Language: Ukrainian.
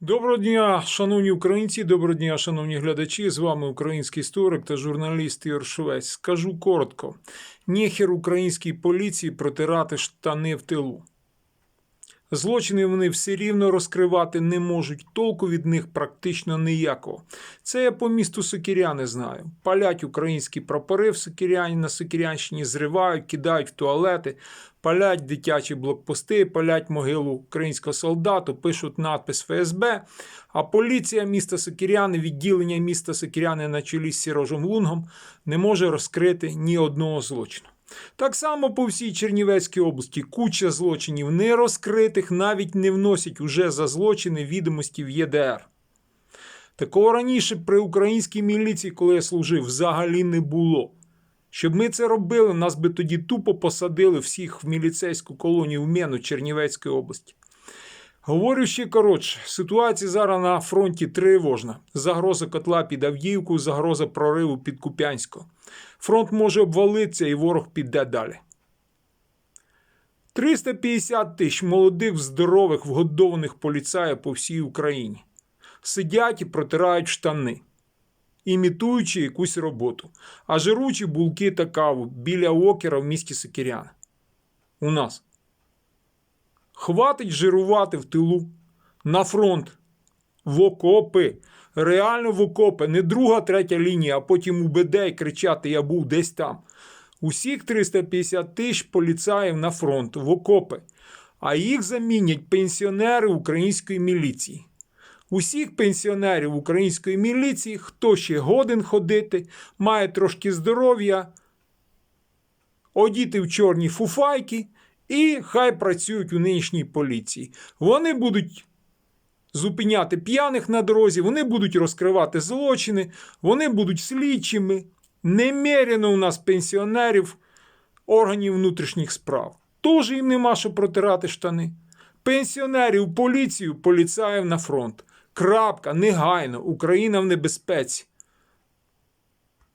Доброго дня, шановні українці, доброго дня, шановні глядачі. З вами український історик та журналіст Ігор Швець. Скажу коротко: нехер українській поліції протирати штани в тилу. Злочини вони все рівно розкривати не можуть, толку від них практично ніякого. Це я по місту Сокиряни знаю. Палять українські прапори в Сокиряні на Сокирянщині, зривають, кидають в туалети, палять дитячі блокпости, палять могилу українського солдату, пишуть надпис ФСБ. А поліція міста Сокиряни, відділення міста Сокиряни на чолі з Сірожем Лунгом не може розкрити ні одного злочину. Так само по всій Чернівецькій області куча злочинів не розкритих, навіть не вносять уже за злочини відомості в ЄДР. Такого раніше при українській міліції, коли я служив, взагалі не було. Щоб ми це робили, нас би тоді тупо посадили всіх в міліцейську колонію в Мену Чернівецької області. Говорю ще коротше, ситуація зараз на фронті тривожна. Загроза котла під Авдіївку, загроза прориву під Куп'янського. Фронт може обвалитися і ворог піде далі. 350 тисяч молодих, здорових, вгодованих поліцаїв по всій Україні. Сидять і протирають штани, імітуючи якусь роботу, а жиручі булки та каву біля окера в місті Сокиряна. У нас. Хватить жирувати в тилу на фронт, в окопи. Реально в окопи, не друга, третя лінія, а потім УБД і кричати Я був десь там. Усіх 350 тисяч поліцаїв на фронт, в окопи, а їх замінять пенсіонери української міліції. Усіх пенсіонерів української міліції, хто ще годен ходити, має трошки здоров'я, одіти в чорні фуфайки і хай працюють у нинішній поліції. Вони будуть зупиняти п'яних на дорозі, вони будуть розкривати злочини, вони будуть слідчими. Немерено у нас пенсіонерів органів внутрішніх справ. Тож їм нема що протирати штани. Пенсіонерів, поліцію, поліцаїв на фронт. Крапка, негайно, Україна в небезпеці.